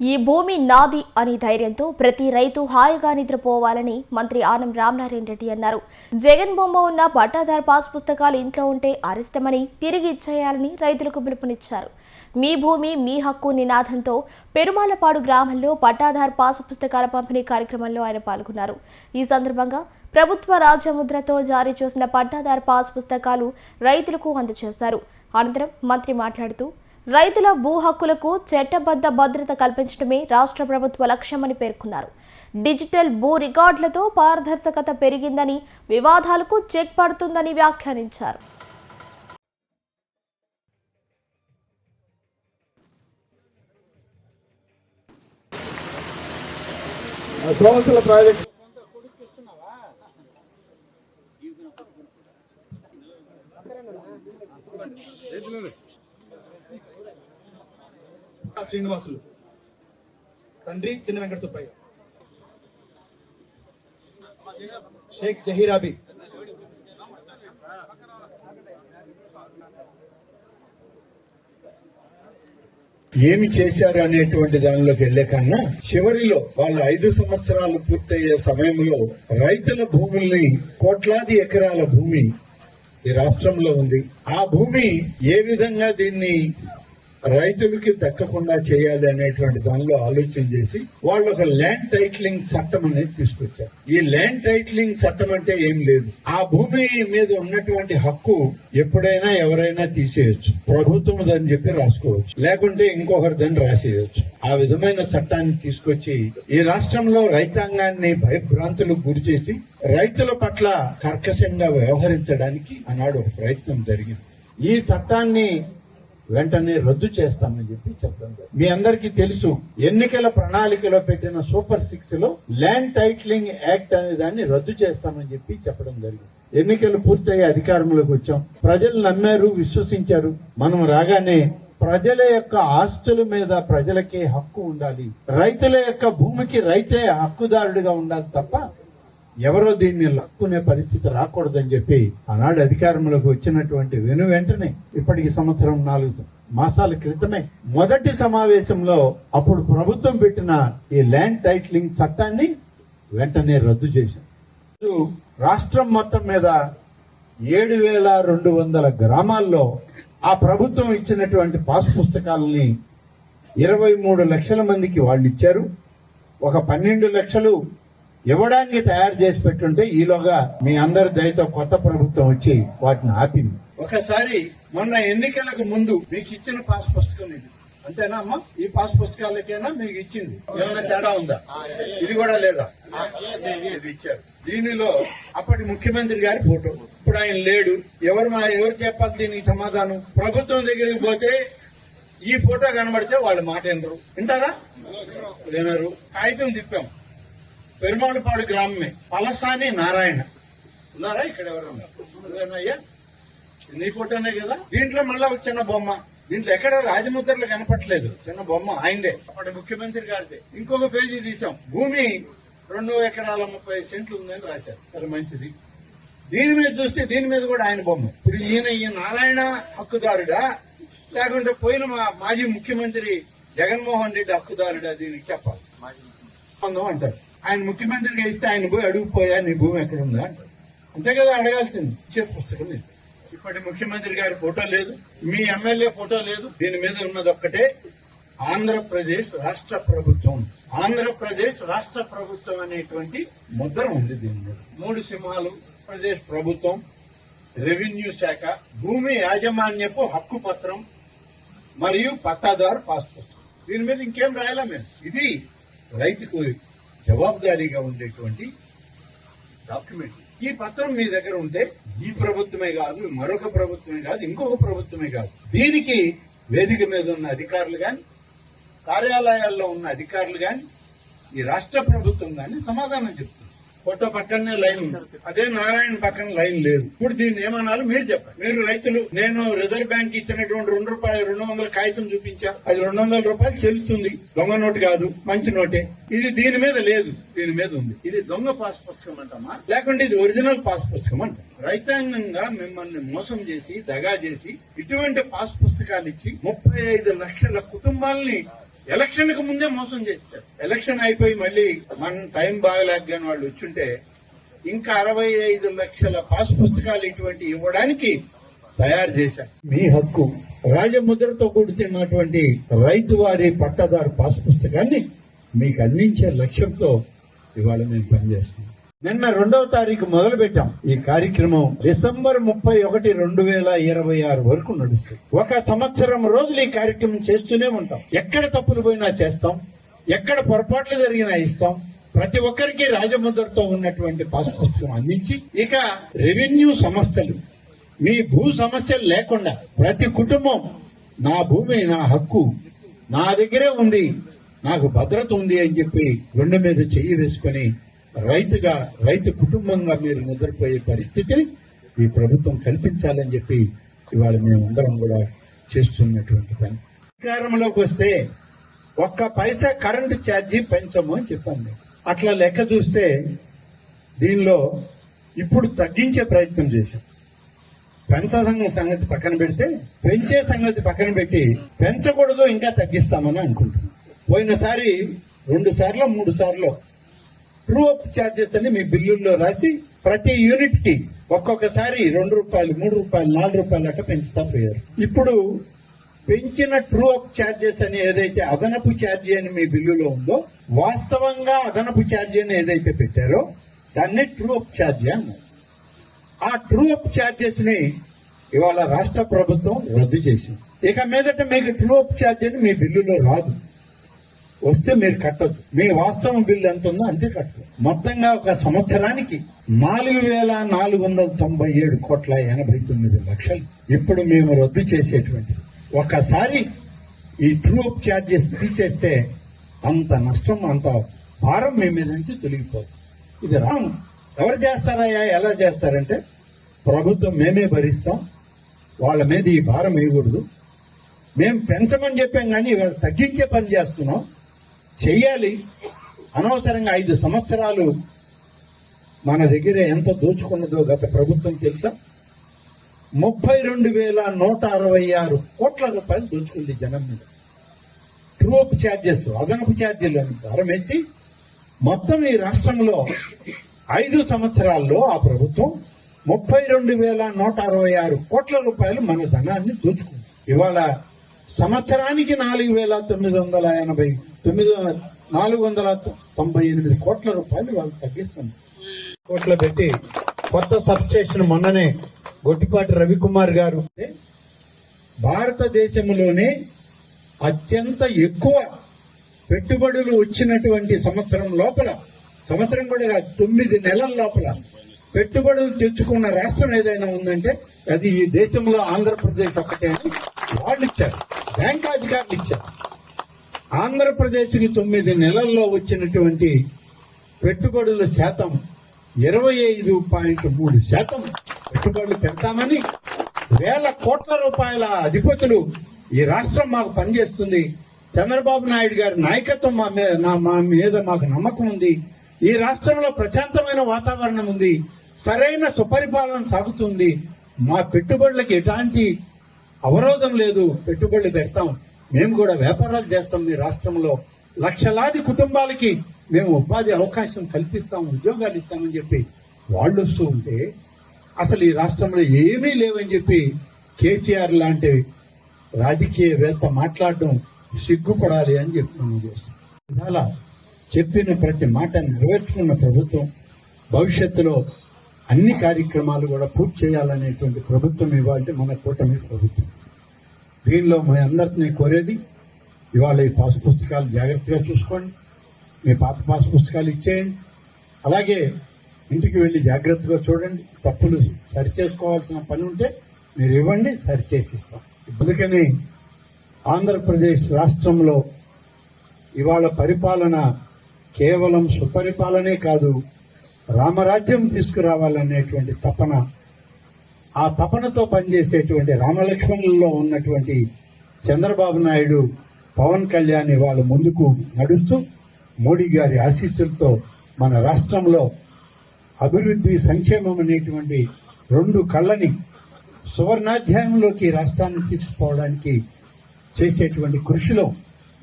ఈ భూమి నాది అని ధైర్యంతో ప్రతి రైతు హాయిగా నిద్రపోవాలని మంత్రి ఆనం రామనారాయణ రెడ్డి అన్నారు. జగన్ బొమ్మ ఉన్న పట్టాదారు పాస్ పుస్తకాలు ఇంట్లో ఉంటే అరిష్టమని తిరిగి ఇచ్చేయాలని రైతులకు పిలుపునిచ్చారు. మీ భూమి మీ హక్కు నినాదంతో పెరుమాలపాడు గ్రామంలో పట్టాదారు పాస్ పుస్తకాల పంపిణీ కార్యక్రమంలో ఆయన పాల్గొన్నారు. ఈ సందర్భంగా ప్రభుత్వ రాజముద్రతో జారీ చేసిన పట్టాదారు పాస్ పుస్తకాలు రైతులకు అందజేశారు. అనంతరం మంత్రి మాట్లాడుతూ రైతుల భూ హక్కులకు చట్టబద్ధ భద్రత కల్పించడమే రాష్ట్ర ప్రభుత్వ లక్ష్యమని పేర్కొన్నారు. డిజిటల్ భూ రికార్డులతో పారదర్శకత పెరిగిందని వివాదాలకు చెక్ పడుతుందని వ్యాఖ్యానించారు. ప్రాజెక్ట్ శ్రీనివాసులు. తండ్రి చిన్న వెంకట సుబ్బయ్య. షేక్ జహీరాబి ఏమి చేశారు అనేటువంటి దానిలోకి వెళ్ళే కన్నా చివరిలో వాళ్ళు ఐదు సంవత్సరాలు పూర్తయ్యే సమయంలో రైతుల భూముల్ని కోట్లాది ఎకరాల భూమి ఈ రాష్ట్రంలో ఉంది. ఆ భూమి ఏ విధంగా దీన్ని రైతులకి దక్కకుండా చేయాలి అనేటువంటి దానిలో ఆలోచన చేసి వాళ్ళు ఒక ల్యాండ్ టైటిలింగ్ చట్టం అనేది తీసుకొచ్చారు. ఈ ల్యాండ్ టైటిలింగ్ చట్టం అంటే ఏం లేదు. ఆ భూమి మీద ఉన్నటువంటి హక్కు ఎప్పుడైనా ఎవరైనా తీసేయొచ్చు. ప్రభుత్వం అని చెప్పి రాసుకోవచ్చు. లేకుంటే ఇంకొకరి దాన్ని రాసేయచ్చు. ఆ విధమైన చట్టాన్ని తీసుకొచ్చి ఈ రాష్ట్రంలో రైతాంగాన్ని భయభ్రాంతులకు గురి చేసి రైతుల పట్ల కర్కశంగా వ్యవహరించడానికి ఆనాడు ఒక ప్రయత్నం జరిగింది. ఈ చట్టాన్ని వెంటనే రద్దు చేస్తామని చెప్పి చెప్పడం మీ అందరికీ తెలుసు ఎన్నికల ప్రణాళికలో పెట్టిన సూపర్ సిక్స్లో ల్యాండ్ టైటిలింగ్ యాక్ట్ అనే దాన్ని రద్దు చేస్తామని చెప్పి చెప్పడం జరిగింది. ఎన్నికలు పూర్తయ్యే అధికారంలోకి వచ్చాం. ప్రజలు నమ్మారు విశ్వసించారు. మనం రాగానే ప్రజల యొక్క ఆస్తుల మీద ప్రజలకే హక్కు ఉండాలి. రైతుల యొక్క భూమికి రైతే హక్కుదారుడిగా ఉండాలి తప్ప ఎవరో దీన్ని లక్కునే పరిస్థితి రాకూడదని చెప్పి ఆనాడు అధికారంలోకి వచ్చినటువంటి వెను వెంటనే ఇప్పటికి సంవత్సరం నాలుగు మాసాల క్రితమే మొదటి సమావేశంలో అప్పుడు ప్రభుత్వం పెట్టిన ఈ ల్యాండ్ టైటిలింగ్ చట్టాన్ని వెంటనే రద్దు చేశాం రాష్ట్రం మొత్తం మీద ఏడు వేల రెండు వందల గ్రామాల్లో ఆ ప్రభుత్వం ఇచ్చినటువంటి పాస్ పుస్తకాలని ఇరవై మూడు లక్షల మందికి వాళ్ళు ఇచ్చారు. ఒక పన్నెండు లక్షలు ఇవ్వడానికి తయారు చేసి పెట్టుంటే ఈలోగా మీ అందరి దయతో కొత్త ప్రభుత్వం వచ్చి వాటిని ఆపింది. ఒకసారి మొన్న ఎన్నికలకు ముందు మీకు ఇచ్చిన పాస్ పుస్తకం ఇది. అంతేనా అమ్మా? ఈ పాస్ పుస్తకాలకైనా మీకు ఇచ్చింది? ఏమైనా తేడా ఉందా? ఇది కూడా లేదా? ఇది ఇచ్చారు. దీనిలో అప్పటి ముఖ్యమంత్రి గారి ఫోటో. ఇప్పుడు ఆయన లేడు. ఎవరు మా ఎవరు చెప్పాలి దీనికి సమాధానం? ప్రభుత్వం దగ్గరికి పోతే ఈ ఫోటో కనబడితే వాళ్ళు మాట వినరు. వింటారా? వినరు. కాగితం తిప్పాం. పెరుమాళపాడు గ్రామమే. పలసాని నారాయణ. ఉన్నారా ఇక్కడ ఎవరు ఉన్నారు అయ్యా నీ ఫోటోనే కదా? దీంట్లో మళ్ళా ఒక చిన్న బొమ్మ. దీంట్లో ఎక్కడ రాజముద్రలు కనపట్లేదు చిన్న బొమ్మ ఆయనదే. అప్పటి ముఖ్యమంత్రి గారిదే. ఇంకొక పేజీ తీసాం భూమి రెండు ఎకరాల ముప్పై సెంట్లు ఉందని రాశారు. సరే మంచిది. దీని మీద చూస్తే దీని మీద కూడా ఆయన బొమ్మ. ఇప్పుడు ఈయన ఈ నారాయణ హక్కుదారుడా? లేకుంటే పోయిన మా మాజీ ముఖ్యమంత్రి జగన్మోహన్ రెడ్డి హక్కుదారుడా దీనికి చెప్పాలి. అంటారు ఆయన ముఖ్యమంత్రిగా ఇస్తే ఆయన పోయి అడుగుపోయా నీ భూమి ఎక్కడ ఉందా అంటారు అంతే కదా అడగాల్సింది. ఇచ్చే పుస్తకం లేదు ఇప్పటి ముఖ్యమంత్రి గారి ఫోటో లేదు మీ ఎమ్మెల్యే ఫోటో లేదు దీని మీద ఉన్నది ఒక్కటే. ఆంధ్రప్రదేశ్ రాష్ట్ర ప్రభుత్వం. ఆంధ్రప్రదేశ్ రాష్ట్ర ప్రభుత్వం అనేటువంటి ముద్ర ఉంది దీని మీద. మూడు సింహాలు ప్రదేశ్ ప్రభుత్వం రెవెన్యూ శాఖ భూమి యాజమాన్యపు హక్కు పత్రం మరియు పట్టాదారు పాస్ పుస్తకం. దీని మీద ఇంకేం రాయాలా మేము. ఇది రైతుకు జవాబుదారీగా ఉండేటువంటి డాక్యుమెంట్. ఈ పత్రం మీ దగ్గర ఉంటే ఈ ప్రభుత్వమే కాదు మరొక ప్రభుత్వమే కాదు ఇంకొక ప్రభుత్వమే కాదు. దీనికి వేదిక మీద ఉన్న అధికారులు కానీ కార్యాలయాల్లో ఉన్న అధికారులు కానీ ఈ రాష్ట్ర ప్రభుత్వం కానీ సమాధానం చెప్తుంది ఫోటో పక్కనే లైన్ ఉంది. అదే నారాయణ పక్కన లైన్ లేదు. ఇప్పుడు దీన్ని ఏమనాలి మీరు చెప్పండి. మీరు రైతులు నేను రిజర్వ్ బ్యాంక్ ఇచ్చినటువంటి రెండు రూపాయలు రెండు వందల కాగితం చూపించా. అది రెండు వందల రూపాయలు చెల్లుతుంది. దొంగ నోటు కాదు మంచి నోటే. ఇది దీని మీద లేదు. దీని మీద ఉంది. ఇది దొంగ పాస్ పుస్తకం అంటామా? లేకుంటే ఇది ఒరిజినల్ పాస్ పుస్తకం అంట. రైతాంగంగా మిమ్మల్ని మోసం చేసి దగా చేసి ఇటువంటి పాస్ పుస్తకాలు ఇచ్చి ముప్పై ఐదు లక్షల కుటుంబాలని ఎలక్షన్కు ముందే మోసం చేశారు. ఎలక్షన్ అయిపోయి మళ్ళీ మన టైం బాగలేక కానీ వాళ్ళు వచ్చుంటే ఇంకా అరవై ఐదు లక్షల పాస్ పుస్తకాలు ఇటువంటి ఇవ్వడానికి తయారు చేశారు. మీ హక్కు రాజముద్రతో కూడుతున్నటువంటి రైతు వారి పట్టదారు పాస్ పుస్తకాన్ని మీకు అందించే లక్ష్యంతో ఇవాళ మేము పనిచేస్తున్నాం. నిన్న రెండవ తారీఖు మొదలు పెట్టాం ఈ కార్యక్రమం డిసెంబర్ ముప్పై ఒకటి రెండు వేల ఇరవై ఆరు వరకు నడుస్తుంది. ఒక సంవత్సరం రోజులు ఈ కార్యక్రమం చేస్తూనే ఉంటాం. ఎక్కడ తప్పులు పోయినా చేస్తాం. ఎక్కడ పొరపాట్లు జరిగినా ఇస్తాం. ప్రతి ఒక్కరికి రాజముద్రతో ఉన్నటువంటి పాస్ పుస్తకం అందించి ఇక రెవెన్యూ సమస్యలు మీ భూ సమస్యలు లేకుండా ప్రతి కుటుంబం నా భూమి నా హక్కు నా దగ్గరే ఉంది నాకు భద్రత ఉంది అని చెప్పి గుండె మీద చెయ్యి వేసుకొని రైతుగా రైతు కుటుంబంగా మీరు నిద్రపోయే పరిస్థితిని ఈ ప్రభుత్వం కల్పించాలని చెప్పి ఇవాళ మేమందరం కూడా చేస్తున్నటువంటి పని. అధికారంలోకి వస్తే ఒక్క పైసా కరెంటు ఛార్జీ పెంచము అని చెప్పాను అట్లా లెక్క చూస్తే దీనిలో ఇప్పుడు తగ్గించే ప్రయత్నం చేశాం. పెంచడం సంగతి పక్కన పెడితే పెంచే సంగతి పక్కన పెట్టి పెంచకూడదు ఇంకా తగ్గిస్తామని అనుకుంటున్నాం. పోయినసారి రెండు సార్లు మూడు సార్లు ట్రూ అప్ ఛార్జెస్ అని మీ బిల్లుల్లో రాసి ప్రతి యూనిట్కి ఒక్కొక్కసారి రెండు రూపాయలు మూడు రూపాయలు నాలుగు రూపాయలు అట్ట పెంచుతా పోయారు. ఇప్పుడు పెంచిన ట్రూ అప్ ఛార్జెస్ అని ఏదైతే అదనపు ఛార్జీ అని మీ బిల్లులో ఉందో వాస్తవంగా అదనపు ఛార్జీ అని ఏదైతే పెట్టారో దాన్ని ట్రూ అప్ ఛార్జీ అన్నారు. ఆ ట్రూ అప్ ఛార్జెస్ని ఇవాళ రాష్ట్ర ప్రభుత్వం రద్దు చేసింది. ఇక మీదట మీకు ట్రూ అప్ ఛార్జీ అని మీ బిల్లులో రాదు. వస్తే మీరు కట్టద్దు. మీ వాస్తవం బిల్లు ఎంత ఉందో అంతే కట్టదు మొత్తంగా ఒక సంవత్సరానికి నాలుగు వేల నాలుగు వందల తొంభై ఏడు కోట్ల ఎనభై తొమ్మిది లక్షలు. ఇప్పుడు మేము రద్దు చేసేటువంటి ఒకసారి ఈ ట్రూప్ ఛార్జెస్ తీసేస్తే అంత నష్టం అంత భారం మీ మీద నుంచి తొలగిపోదు. ఇది రాంగ్. ఎవరు చేస్తారయ్యా? ఎలా చేస్తారంటే ప్రభుత్వం మేమే భరిస్తాం. వాళ్ళ మీద ఈ భారం వేయకూడదు. మేము పెంచమని చెప్పాం కానీ ఇవాళ తగ్గించే పని చేస్తున్నాం. చెయ్యాలి. అనవసరంగా ఐదు సంవత్సరాలు మన దగ్గర ఎంత దోచుకున్నదో గత ప్రభుత్వం తెలుసా? ముప్పై రెండు వేల నూట అరవై ఆరు కోట్ల రూపాయలు దోచుకుంది జనం మీద. ట్రూప్ ఛార్జెస్ అదనపు ఛార్జీలు అని ప్రారంభించి మొత్తం ఈ రాష్ట్రంలో ఐదు సంవత్సరాల్లో ఆ ప్రభుత్వం ముప్పై రెండు వేల నూట అరవై ఆరు కోట్ల రూపాయలు మన ధనాన్ని దోచుకుంది. ఇవాళ సంవత్సరానికి నాలుగు వేల తొమ్మిది వందల ఎనభై తొమ్మిది వందల- నాలుగు వందల తొంభై ఎనిమిది కోట్ల రూపాయలు వాళ్ళు తగ్గిస్తుంది కోట్లు పెట్టి కొత్త సబ్ స్టేషన్ మొన్ననే గొట్టిపాటి రవికుమార్ గారు భారతదేశంలోనే అత్యంత ఎక్కువ పెట్టుబడులు వచ్చినటువంటి సంవత్సరం లోపల సంవత్సరం కూడా తొమ్మిది నెలల లోపల పెట్టుబడులు తెచ్చుకున్న రాష్ట్రం ఏదైనా ఉందంటే అది ఈ దేశంలో ఆంధ్రప్రదేశ్ ఒకటే అని వాళ్ళు ఇచ్చారు. బ్యాంక్ అధికారులు ఇచ్చారు. ఆంధ్రప్రదేశ్కి తొమ్మిది నెలల్లో వచ్చినటువంటి పెట్టుబడుల శాతం ఇరవై ఐదు పాయింట్ మూడు శాతం. పెట్టుబడులు పెడతామని వేల కోట్ల రూపాయల అధిపతులు ఈ రాష్ట్రం మాకు పనిచేస్తుంది. చంద్రబాబు నాయుడు గారి నాయకత్వం మా మీద నా- మా మీద మాకు నమ్మకం ఉంది. ఈ రాష్ట్రంలో ప్రశాంతమైన వాతావరణం ఉంది. సరైన సుపరిపాలన సాగుతుంది. మా పెట్టుబడులకు ఎలాంటి అవరోధం లేదు. పెట్టుబడులు పెడతాం. మేము కూడా వ్యాపారాలు చేస్తాం. మీ రాష్ట్రంలో లక్షలాది కుటుంబాలకి మేము ఉపాధి అవకాశం కల్పిస్తాం ఉద్యోగాలు ఇస్తామని చెప్పి వాళ్ళు వస్తూ ఉంటే అసలు ఈ రాష్ట్రంలో ఏమీ లేవని చెప్పి కేసీఆర్ లాంటి రాజకీయవేత్త మాట్లాడడం సిగ్గుపడాలి అని చెప్పి మనం చేస్తాం. ఇవాళ చెప్పిన ప్రతి మాట నెరవేర్చుకున్న ప్రభుత్వం భవిష్యత్తులో అన్ని కార్యక్రమాలు కూడా పూర్తి చేయాలనేటువంటి ప్రభుత్వం ఇవాళ మన కూటమి ప్రభుత్వం. దీనిలో మీ అందరినీ కోరేది ఇవాళ ఈ పాస్ పుస్తకాలు జాగ్రత్తగా చూసుకోండి మీ పాత పాస్ పుస్తకాలు ఇచ్చేయండి అలాగే ఇంటికి వెళ్ళి జాగ్రత్తగా చూడండి తప్పులు సరిచేసుకోవాల్సిన పని ఉంటే మీరు ఇవ్వండి సరిచేసిస్తాం. అందుకని ఆంధ్రప్రదేశ్ రాష్ట్రంలో ఇవాళ పరిపాలన కేవలం సుపరిపాలనే కాదు రామరాజ్యం తీసుకురావాలనేటువంటి తపన ఆ తపనతో పనిచేసేటువంటి రామలక్ష్మణుల్లో ఉన్నటువంటి చంద్రబాబు నాయుడు పవన్ కళ్యాణ్ వాళ్ళు ముందుకు నడుస్తూ మోడీ గారి ఆశీస్సులతో మన రాష్ట్రంలో అభివృద్ధి సంక్షేమం అనేటువంటి రెండు కళ్ళని సువర్ణాధ్యాయంలోకి రాష్ట్రాన్ని తీసుకుపోవడానికి చేసేటువంటి కృషిలో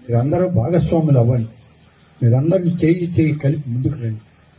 మీరందరూ భాగస్వాములు అవ్వండి. మీరందరూ చేయి చేయి కలిపి ముందుకు రండి.